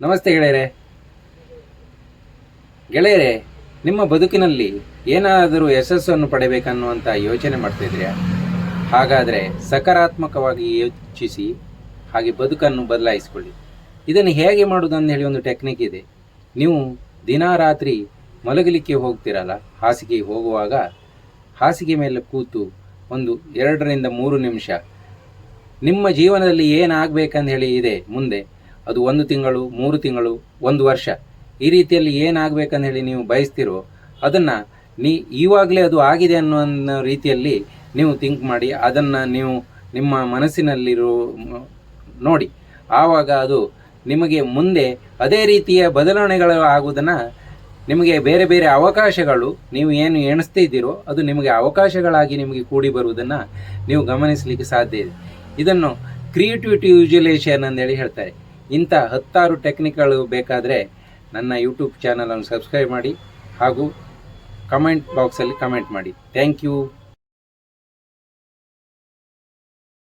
ನಮಸ್ತೆ ಗೆಳೆಯರೆ. ಗೆಳೆಯರೆ, ನಿಮ್ಮ ಬದುಕಿನಲ್ಲಿ ಏನಾದರೂ ಯಶಸ್ಸನ್ನು ಪಡೆಬೇಕನ್ನುವಂಥ ಯೋಚನೆ ಮಾಡ್ತಿದ್ರ್ಯಾ ಹಾಗಾದರೆ ಸಕಾರಾತ್ಮಕವಾಗಿ ಯೋಚಿಸಿ, ಹಾಗೆ ಬದುಕನ್ನು ಬದಲಾಯಿಸಿಕೊಳ್ಳಿ. ಇದನ್ನು ಹೇಗೆ ಮಾಡೋದು ಹೇಳಿ ಒಂದು ಟೆಕ್ನಿಕ್ ಇದೆ. ನೀವು ದಿನ ರಾತ್ರಿ ಮಲಗಲಿಕ್ಕೆ ಹೋಗ್ತಿರಲ್ಲ ಹಾಸಿಗೆಗೆ ಹೋಗುವಾಗ ಹಾಸಿಗೆ ಮೇಲೆ ಕೂತು ಒಂದು ಎರಡರಿಂದ ಮೂರು ನಿಮಿಷ ನಿಮ್ಮ ಜೀವನದಲ್ಲಿ ಏನಾಗಬೇಕಂತ ಹೇಳಿ ಇದೆ ಮುಂದೆ. ಅದು ಒಂದು ತಿಂಗಳು, ಮೂರು ತಿಂಗಳು, ಒಂದು ವರ್ಷ. ಈ ರೀತಿಯಲ್ಲಿ ಏನಾಗಬೇಕಂತ ಹೇಳಿ ನೀವು ಬಯಸ್ತಿರೋ ಅದನ್ನು ನೀ ಈವಾಗಲೇ ಅದು ಆಗಿದೆ ಅನ್ನೋ ರೀತಿಯಲ್ಲಿ ನೀವು ಥಿಂಕ್ ಮಾಡಿ, ಅದನ್ನು ನೀವು ನಿಮ್ಮ ಮನಸ್ಸಿನಲ್ಲಿರೋ ನೋಡಿ. ಆವಾಗ ಅದು ನಿಮಗೆ ಮುಂದೆ ಅದೇ ರೀತಿಯ ಬದಲಾವಣೆಗಳು ಆಗುವುದನ್ನು ನಿಮಗೆ ಬೇರೆ ಬೇರೆ ಅವಕಾಶಗಳು ನೀವು ಏನು ಎಣಿಸ್ತಿದ್ದೀರೋ ಅದು ನಿಮಗೆ ಅವಕಾಶಗಳಾಗಿ ನಿಮಗೆ ಕೂಡಿ ಬರುವುದನ್ನು ನೀವು ಗಮನಿಸಲಿಕ್ಕೆ ಸಾಧ್ಯ ಇದೆ. ಇದನ್ನು ಕ್ರಿಯೇಟಿವಿಟಿ ಯೂಜುಲೇಷನ್ ಅಂತೇಳಿ ಹೇಳ್ತಾರೆ. ಇಂಥ ಹತ್ತಾರು ಟೆಕ್ನಿಕ್ಗಳು ಬೇಕಾದರೆ ನನ್ನ ಯೂಟ್ಯೂಬ್ ಚಾನಲನ್ನು ಸಬ್ಸ್ಕ್ರೈಬ್ ಮಾಡಿ ಹಾಗೂ ಕಮೆಂಟ್ ಬಾಕ್ಸಲ್ಲಿ ಕಮೆಂಟ್ ಮಾಡಿ. Thank you.